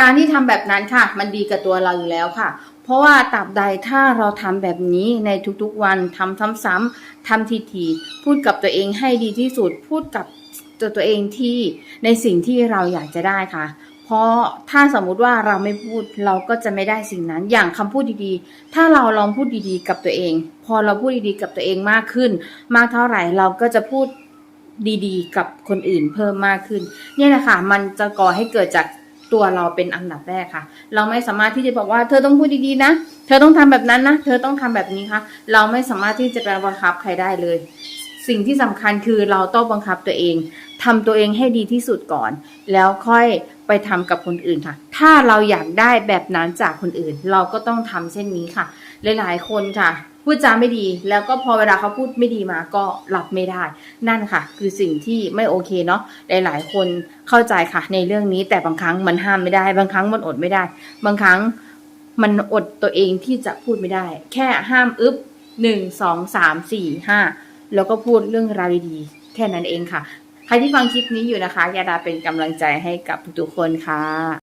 การที่ทำแบบนั้นค่ะ มันดีกับตัวเราอยู่แล้วค่ะ เพราะว่าตราบใดถ้าเราทำแบบนี้ในทุกๆวันทำซ้ำๆทำทีๆพูดกับตัวเองให้ดีที่สุด พูดกับตัวตัวเองที่ในสิ่งที่เราอยากจะได้ค่ะ เพราะถ้าสมมุติว่าเราไม่พูดเราก็จะไม่ได้สิ่งนั้น อย่างคำพูดดีๆ ถ้าเราลองพูดดีๆ กับตัวเอง พอเราพูดดีๆ กับตัวเองมากขึ้น มากเท่าไหร่เราก็จะพูดดีๆ กับคนอื่นเพิ่มมากขึ้น เนี่ยนะค่ะมันจะก่อให้เกิดจาก ตัวเราเป็นอันดับแรกค่ะ เราไม่สามารถที่จะบอกว่าเธอต้องพูดดีๆนะ เธอต้องทำแบบนั้นนะ เธอต้องทำแบบนี้ค่ะ เราไม่สามารถที่จะไปบังคับใครได้เลย สิ่งที่สำคัญคือเราต้องบังคับตัวเองทำตัวเองให้ดีที่สุดก่อน แล้วค่อยไปทำกับคนอื่นค่ะ ถ้าเราอยากได้แบบนั้นจากคนอื่น เราก็ต้องทำเช่นนี้ค่ะ หลายๆ คนค่ะพูดจาไม่ดีแล้วก็พอเวลาเขาพูดไม่ดีมาก็รับไม่ได้ นั่นค่ะ คือสิ่งที่ไม่โอเคเนาะหลาย ๆ คนเข้าใจค่ะ ในเรื่องนี้แต่บางครั้งมันห้ามไม่ได้ บางครั้งมันอดไม่ได้ บางครั้งมันอดตัวเองที่จะพูดไม่ได้ แค่ห้ามอึบหนึ่งสองสามสี่ห้า แล้วก็พูดเรื่องราวดีๆ แค่นั้นเองค่ะ ใครที่ฟังคลิปนี้อยู่นะคะยาดาเป็นกำลังใจให้กับทุกๆคนค่ะ